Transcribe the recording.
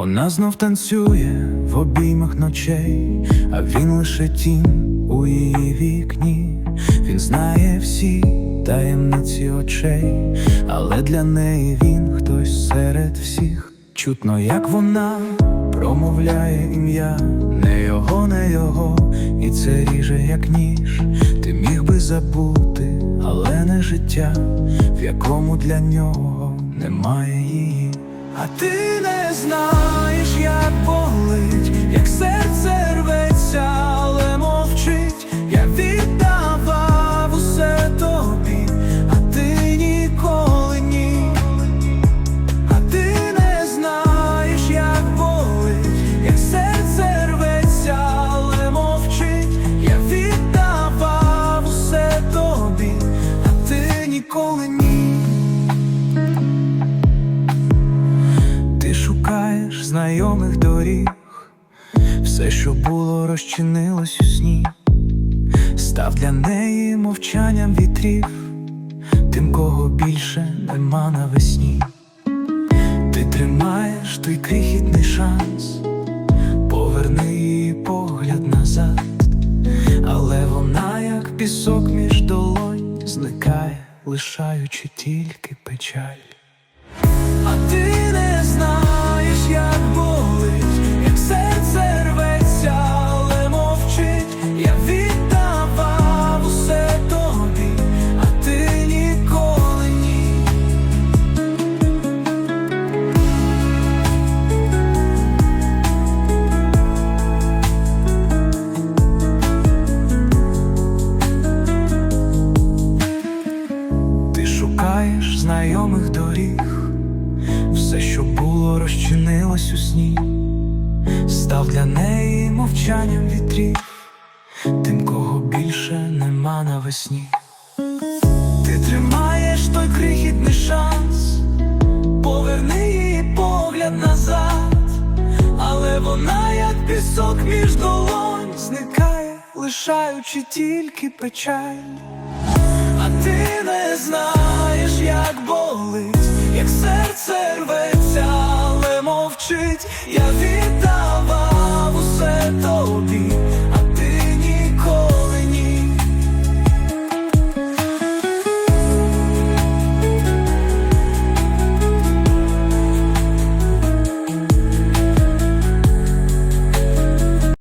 Вона знов танцює в обіймах ночей, а він лише тінь у її вікні. Він знає всі таємниці очей, але для неї він хтось серед всіх. Чутно, як вона промовляє ім'я, не його, не його, і це ріже, як ніж. Ти міг би забути, але не життя, в якому для нього немає її. А ти не знаєш, як болить, як серце рветься, але мовчить. Я віддавав усе тобі, а ти ніколи ні. А ти не знаєш, як болить, як серце рветься, але мовчить. Я віддавав усе тобі, а ти ніколи ні. Знайомих доріг, все, що було, розчинилось у сні, став для неї мовчанням вітрів, тим, кого більше нема навесні. Ти тримаєш той крихітний шанс, поверни її погляд назад, але вона, як пісок між долонь, зникає, лишаючи тільки печаль. А ти розчинилось у сні, став для неї мовчанням вітрів, тим, кого більше нема навесні. Ти тримаєш той крихітний шанс, поверни її погляд назад, але вона, як пісок між долонь, зникає, лишаючи тільки печаль. А ти не знаєш,